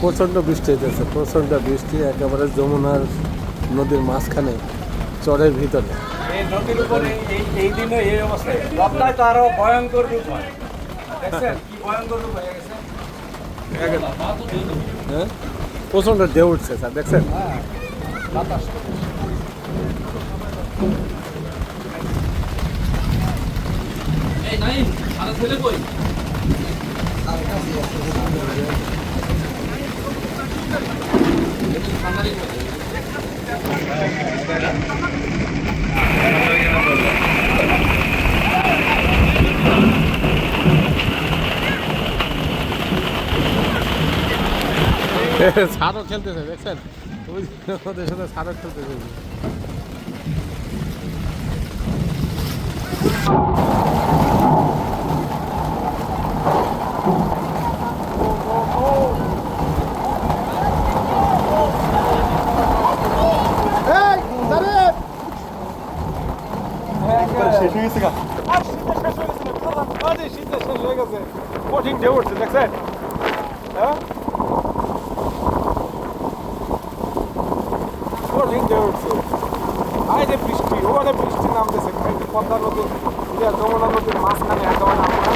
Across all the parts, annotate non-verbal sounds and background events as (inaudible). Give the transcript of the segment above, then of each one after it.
প্রচণ্ড বৃষ্টি হইতেছে প্রচণ্ড বৃষ্টি একেবারে যমুনার নদীর মাঝখানে চরের ভিতরে। এই নদীর উপরে এই এই দিনে এই অবস্থায়। বদলায় তো আরও ভয়ঙ্কর রূপ হয়। দেখছেন কি ভয়ঙ্কর রূপ হয়ে গেছে? হ্যাঁ? প্রচণ্ড ঢেউ উঠছে স্যার দেখছেন? (laughs) সারও খেলতেছে দেখছেন? ওদের সাথে সারও খেলতেছে। শেষ হয়ে গেছে না আরে শীতে শেষ হয়ে গেছে কঠিন ঢেউ উঠছে দেখছেন হ্যাঁ কঠিন ঢেউ উঠছে আই যে বৃষ্টি ওখানে বৃষ্টি নামতেছে পদ্মা নদীর যমুনা নদীর মাঝখানে একেবারে আমরা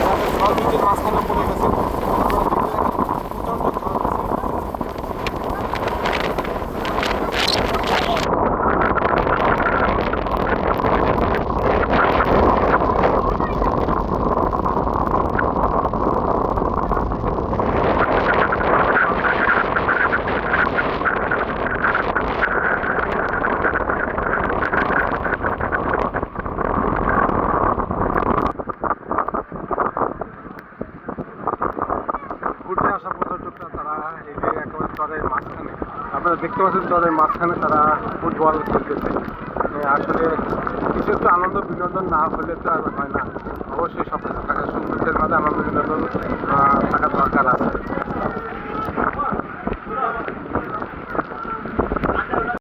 আমাদের ঝড় বৃষ্টির মাঝখানে পড়ে গেছে আমরা দেখতে দেখতে প্রচণ্ড ঝড় গেছে তারা এই যে একেবারে চরের মাঝখানে আপনারা দেখতে পাচ্ছেন চরের মাঝখানে তারা ফুটবল খেলতেছে। এ, আসলে কিছু একটু আনন্দ বিনোদন না হলে তো আর হয় না। অবশ্যই সব থাকে সৌন্দর্যের মাঝে আনন্দ বিনোদন আহ,